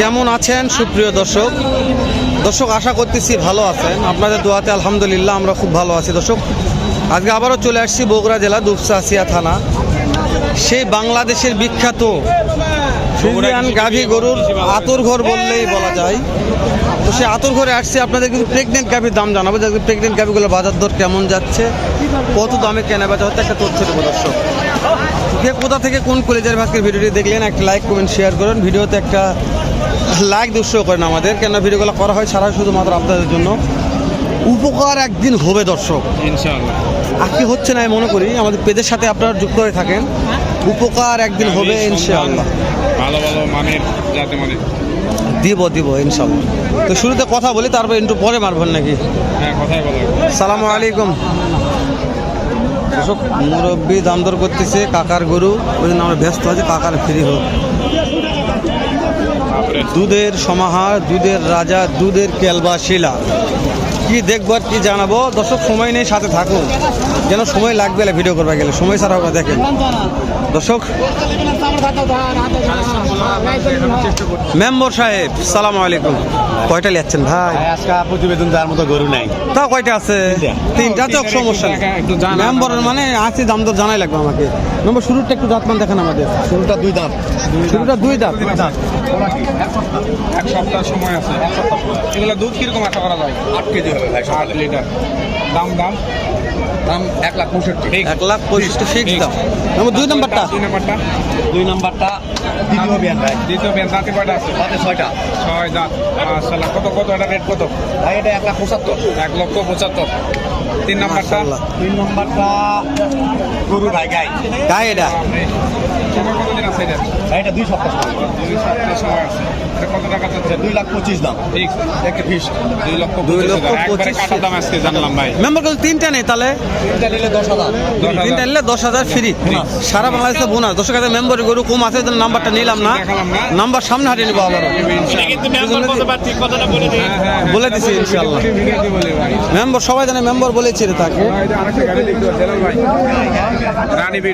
কেমন আছেন? সুপ্রিয় দর্শক দর্শক, আশা করতেছি ভালো আছেন। আপনাদের দোয়াতে আলহামদুলিল্লাহ আমরা খুব ভালো আছি। দর্শক, আজকে আবারও চলে আসছি বগুড়া জেলা দুপসাসিয়া থানা। সেই বাংলাদেশের বিখ্যাত ফ্রিজিয়ান গাভী গরুর আতর ঘর বললেই বলা যায়। তো সেই আতর ঘরে আসছি। আপনাদের কিন্তু প্রেগনেন্ট গাভীর দাম জানাব। যে প্রেগনেন্ট গাভীগুলোর বাজার দর কেমন যাচ্ছে, কত দামে কেনা বেচা হচ্ছে, একটা তথ্য দেবো দর্শক। কে কোথা থেকে কোন কলেজের ভাস্কের ভিডিওটি দেখলেন একটা লাইক কমেন্ট শেয়ার করুন। ভিডিওতে একটা লাইক দুঃসহ করেন আমাদের কেন ভিডিওগুলো করা হয় সারা শুধুমাত্র আপনাদের জন্য। উপকার একদিন হবে দর্শক। ইনশাআল্লাহ। আজকে হচ্ছে না আমি মনে করি আমাদের পেজের সাথে আপনারা যুক্ত হয়ে থাকেন। উপকার একদিন হবে ইনশাআল্লাহ। ভালো ভালো মানের যাতে মানে দিব দিব ইনশাআল্লাহ। তো শুরুতে কথা বলি তারপর একটু পরে মারবেন নাকি? হ্যাঁ কথাই বলা সালামু আলাইকুম। দর্শক মুরব্বী দাম দর করতেছে, কাকার গরু, ওই জন্য আমরা ব্যস্ত আছি, কাকার ফ্রি হোক। দুধের সমাহার, দুধের রাজা, দুধের কেলবা শিলা। কি দেখবার কি জানাব? দর্শক, সময় নেই, সাথে থাকুন। যেন সময় লাগবে না ভিডিও করবে গেলে। সময় ছাড়া দেখেন। দর্শক মেম্বর সাহেব সালাম আলাইকুম। কয়টা লিয়াচ্ছেন ভাই? আজকে প্রতিবেদন দেওয়ার মতো গরু নাই। তা কয়টা আছে? তিনটা। তো সমস্যা নেই। একটু জানা- মেম্বরের মানে আছে দাম দর জানাই লাগবে আমাকে। মেম্বর শুরুটা একটু দাঁতমান দেখেন আমাদের। শুরুটা দুই দাম শুরুটা দুই দাঁত। এক সপ্তাহ সময় আছে। এগুলো দুধ কীরকম আশা করা যায়? আট কেজি হবে ভাই আট লিটার। দাম দাম? দাম এক লাখ পঁয়ষট্টি। এক লাখ পঁয়ষট্টি ফিক্স দাম। দুই নাম্বারটা? দুই নাম্বারটা? দুই নাম্বারটা দ্বিতীয় বিয়ান ভাই। দ্বিতীয় বেন দাঁতে কয়টা আছে? তাতে ছয়টা। ছয় দাঁত কত কত এটা রেট কত? ভাই এটা এক লাখ পঁচাত্তর। এক লক্ষ পঁচাত্তর। তিন নাম্বারটা। তিন নাম্বারটা গরু ভাই গাই। গায়ে এটা? সময় কতদিন আছে এটা? এটা দুই সপ্তাহ দুই সপ্তাহ সময় আছে। এটা কত টাকা দুই লাখ পঁচিশ দাম। ঠিক একটা ফিস দুই লক্ষ দুই লক্ষ পঁচিশ। কাটা দাম আজকে জানলাম ভাই। মেম্বার তিনটা নেই তাহলে? তিনটা নিলে দশ হাজার। তিনটা নিলে দশ হাজার ফ্রি সারা বাংলাদেশে বোনাস। দশ হাজার মেম্বার গরু কম আছে জন্য নাম্বারটা নিলাম না। নাম্বার সামনে হাঁটিয়ে নিবো হ্যাঁ। বলে দিছি ইনশাল্লাহ মেম্বার সবাই জানে মেম্বার বলেছে রে তাকে। ভাই, এটা আরেকটা গাড়ি দেখতে পাচ্ছেন ভাই।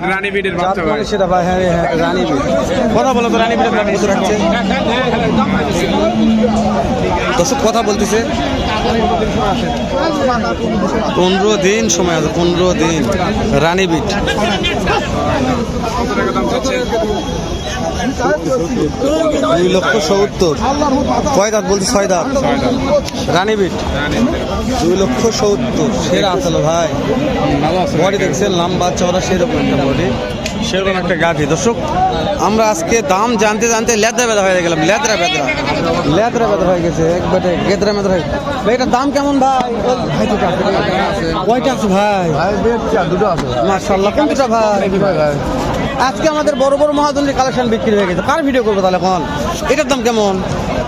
রানী বিট বাচ্চা ভাই সেটা ভাই হ্যাঁ হ্যাঁ রানী বিট। কথা বলো তো রানী বিটের দাম কত রাখছে? দর্শক কথা বলতেছে। পনেরো দিন সময় আছে পনেরো দিন। রানী দুই লক্ষ সত্তর। কয় দাঁত বলতে ছয় দাঁত। ছয় দাম রানী বিট রানী বিটের দুই লক্ষ সত্তর। সেরা আসলে ভাই। বডি দেখছেন লম্বা চওড়া সেরকম একটা বডি সেরকম একটা গাভি। দর্শক আমরা আজকে দাম জানতে জানতে লেদরা বেদা হয়ে গেলাম লেদরা বেদরা লেদরা বেদরা হয়ে গেছে একবারে গেদরা মেদরা হয়ে ভাই এটার দাম কেমন ভাই? ভাই দুটো। কয়টা আছে ভাই? দুটো আছে। মার্শাল্লাহ কোনটা ভাই? আজকে আমাদের বড় বড় মহাজনের কালেকশন বিক্রি হয়ে গেছে। কার ভিডিও করব তাহলে এখন? এটার দাম কেমন?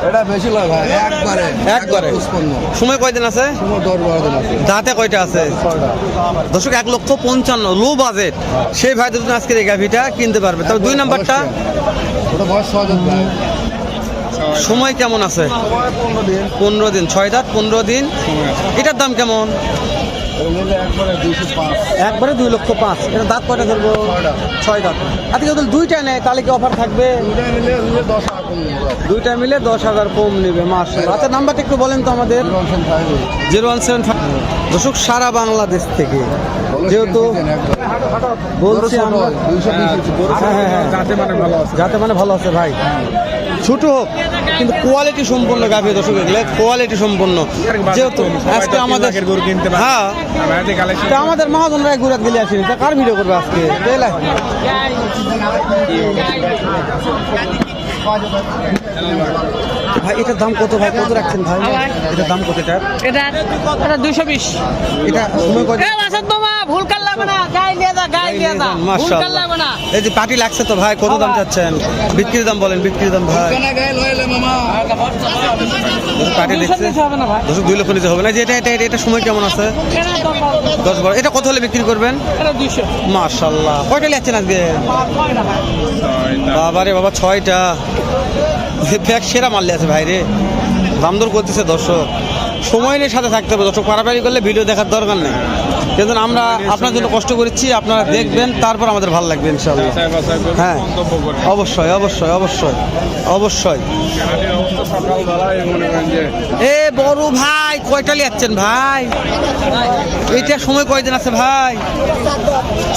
এটা বেশি লয় ভাই একবারে। একবারে? সময় কয়দিন আছে? দাঁতে কয়টা আছে? দর্শক এক লক্ষ পঞ্চান্ন লো বাজেট সেই ভাই দুজন আজকের এই গাভিটা কিনতে পারবে। তবে দুই নাম্বারটা? সময় কেমন আছে? পনেরো দিন। ছয় দাঁত পনেরো দিন। এটার দাম কেমন? একবারে দুই লক্ষ পাঁচ। এটা দাঁত কয়টা ধরবো। ছয় দাঁত। আজকে যদি দুইটা নেয় তাহলে কি অফার থাকবে? দুইটা মিলে দশ হাজার কম নেবে মাস আচ্ছা নাম্বারটা একটু বলেন তো আমাদের। জিরো ওয়ান সেভেন ফাইভ দর্শক সারা বাংলাদেশ থেকে যেহেতু বলছি আমরা হ্যাঁ হ্যাঁ হ্যাঁ মানে ভালো আছে। যাতে মানে ভালো আছে ভাই। ছোট হোক কিন্তু কোয়ালিটি সম্পন্ন গাভী দর্শক এগুলো কোয়ালিটি সম্পন্ন। যেহেতু আজকে আমাদের হ্যাঁ। আমাদের মহাজন তা আমাদের মহাজনরা ঘুরাত গেলে আসেনি তা কার ভিডিও করবে আজকে? তাইলে ভাই এটার দাম কত ভাই? কত রাখছেন ভাই? এটার দাম কত এটা? এটা এটা দুইশো বিশ। এটা সময় কত? ভুল না? যা যা। না? এই যে পার্টি লাগছে তো ভাই কত দাম চাচ্ছেন? বিক্রির দাম বলেন বিক্রির দাম ভাই। দেখছে। দুই লক্ষ নিতে হবে না। যে এটা এটা এটা- এটা সময় কেমন আছে? দশ বারো। এটা কত হলে বিক্রি করবেন? মাশাল্লাহ কয়টা লিখছেন আজকে? বাবা রে বাবা ছয়টা। ব্যাগ সেরা মারলে আছে ভাইরে দামদর দাম দর করতেছে দর্শক। সময় নিয়ে সাথে থাকতে হবে দর্শক পারাপারি করলে ভিডিও দেখার দরকার নেই। কিন্তু আমরা আপনার জন্য কষ্ট করেছি আপনারা দেখবেন তারপর আমাদের ভালো লাগবে ইনশাল্লাহ হ্যাঁ। অবশ্যই অবশ্যই অবশ্যই অবশ্যই। এ বড় ভাই কয়টা লিয়াচ্ছেন ভাই? এটা সময় কয়দিন আছে ভাই?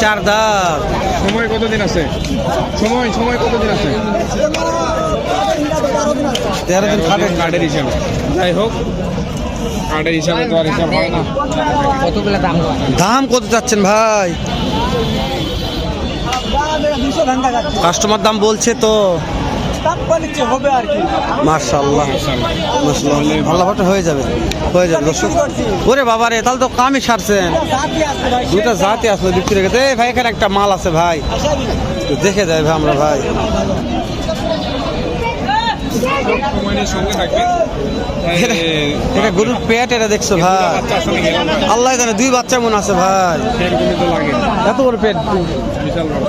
চার দাঁত। সময় কতদিন আছে? সময় সময় কতদিন আছে? তেরো দিন কার্ডের হিসাবে। যাই হোক কার্ডের হিসাবে তো আর হিসাব হয় না। কতগুলো দাম দাম কত চাচ্ছেন ভাই? কাস্টমার দাম বলছে তো। হবে হয়ে যাবে হয়ে যাবে বাবা রে, তাহলে তো কামই দুটা জাতি আসলো বিক্রি ভাই একটা মাল আছে ভাই। দেখে দেয় ভাই আমরা ভাই সময় নিয়ে সঙ্গে থাকবেন এটা- এটা গরুর পেট এটা দেখছ ভাই। আল্লাহ জানে দুই বাচ্চা মনে আছে ভাই। এত বড় পেট।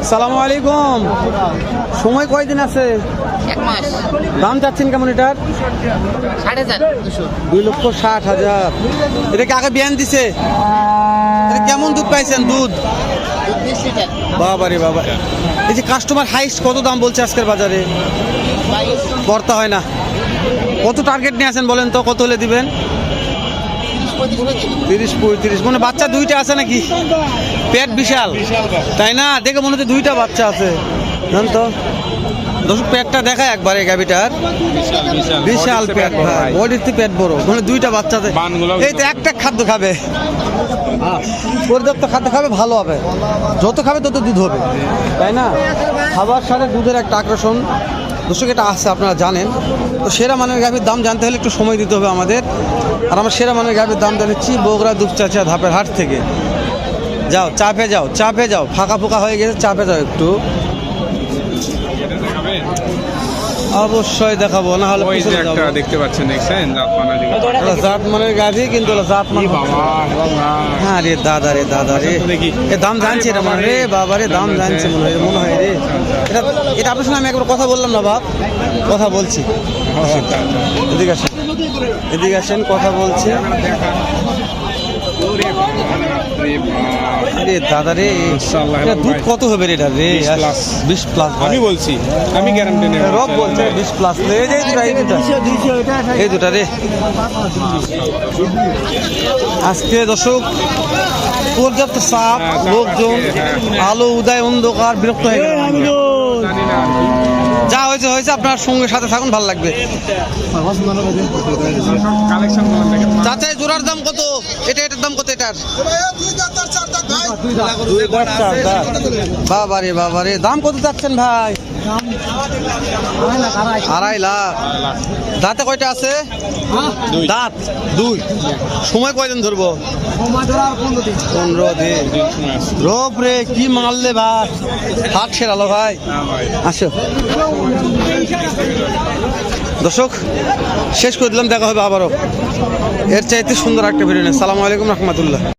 সালামু আলাইকুম। সময় কয়দিন আছে? দাম চাচ্ছেন কেমন এটার? দুই লক্ষ ষাট হাজার। এটা কি আগে বিয়ান দিছে? এটা কেমন দুধ পাইছেন দুধ? বাবা রে বাবা। এই যে কাস্টমার হাইস্ট কত দাম বলছে আজকের বাজারে? পড়তা হয় না। কত টার্গেট নিয়ে আসেন বলেন তো? কত হলে দিবেন? তিরিশ পঁয়ত্রিশ। মানে বাচ্চা দুইটা আছে নাকি? পেট বিশাল। তাই না? দেখে মনে হচ্ছে দুইটা বাচ্চা আছে। জান তো? দর্শক পেটটা দেখা একবার এই গাবিটার বিশাল পেট ভাই। বডির তো পেট বড়। মানে দুইটা বাচ্চা আছে। এই তো একটা খাদ্য খাবে। পর্যাপ্ত খাদ্য খাবে ভালো হবে। যত খাবে তত দুধ হবে। তাই না? খাবার সাথে দুধের একটা আকর্ষণ। দর্শক, এটা আসছে আপনারা জানেন। তো সেরা মানের গাভীর দাম জানতে হলে একটু সময় দিতে হবে আমাদের। আর আমরা সেরা মানের গাভীর দাম জানাচ্ছি বগুড়া দুপচাচা ধাপের হাট থেকে। যাও, চাপে যাও চাপে যাও ফাঁকা ফোঁকা হয়ে গেছে, চাপে যাও একটু এটা দেখাবে? অবশ্যই দেখাবো না হলে ওই যে একটা দেখতে পাচ্ছেন দেখছেন? জাত পানা দিকে ওটা জাত মানের গাভী কিন্তু ওটা জাত মান বাবা বাবা। হ্যাঁ রে দাদা রে দাদা রে। আচ্ছা, দেখি। এ দাম জানছে রে মনে রে। বাবা রে দাম জানছে মনে হয় মনে হয় রে। এটা এটা আপনার সঙ্গে আমি একবার কথা বললাম না বাপ। কথা বলছি। আচ্ছা, আচ্ছা। এদিকে আসেন। এদিকে আসেন কথা বলছি। দাদা রে এটা দুধ কত হবে রে এটা রে? বিশ প্লাস আমি বলছি আমি গ্যারান্টি নেব। রব বলছে বিশ প্লাস এই এই দুটা, এই দুটা। এই দুটা রে। আজকে দর্শক পর্যাপ্ত চাপ হ্যাঁ, লোকজন হ্যাঁ। আলো উদয় অন্ধকার বিরক্ত হয়ে গেল। যা হয়েছে হয়েছে আপনার সঙ্গে সাথে থাকুন ভালো লাগবে। কালেকশনগুলো দেখেন চাচা জোড়ার দাম কত? এটা এটার দাম কত এটার? বাবা রে বাবা রে দাম কত চাচ্ছেন ভাই? আড়াই লাখ। দাঁতে কয়টা আছে? দাঁত? দুই। সময় কয়দিন ধরবো? পনেরো দিন। রোপ রে কি মারলে ভাই। হাট সেরালো ভাই। ভাই। আসো। দর্শক, শেষ করে দিলাম, দেখা হবে আবারও। এর চাইতে সুন্দর একটা ভিডিও নেই সালামু আলাইকুম রহমতুল্লাহ।